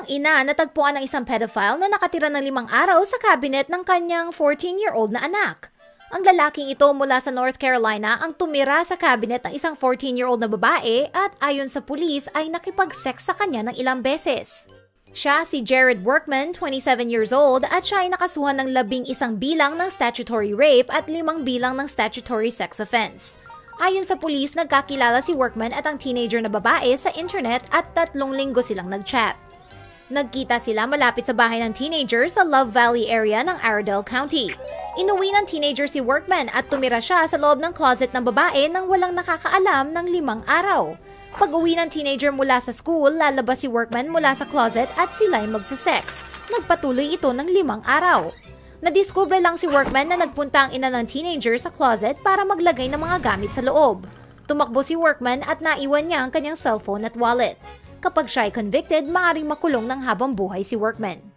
Isang ina natagpuan ng isang pedophile na nakatira ng limang araw sa cabinet ng kanyang 14-year-old na anak. Ang lalaking ito mula sa North Carolina ang tumira sa cabinet ng isang 14-year-old na babae at ayon sa pulis ay nakipag-sex sa kanya ng ilang beses. Siya si Jared Workman, 27 years old, at siya ay nakasuhan ng labing isang bilang ng statutory rape at limang bilang ng statutory sex offense. Ayon sa pulis, nagkakilala si Workman at ang teenager na babae sa internet at tatlong linggo silang nag-chat. Nagkita sila malapit sa bahay ng teenager sa Love Valley area ng Iredell County. Inuwi ng teenager si Workman at tumira siya sa loob ng closet ng babae nang walang nakakaalam ng limang araw. Pag uwi ng teenager mula sa school, lalabas si Workman mula sa closet at sila'y magsasex. Nagpatuloy ito ng limang araw. Nadiskubre lang si Workman na nagpunta ang ina ng teenager sa closet para maglagay ng mga gamit sa loob. Tumakbo si Workman at naiwan niya ang kanyang cellphone at wallet. Kapag siya ay convicted, maaaring makulong ng habang buhay si Workman.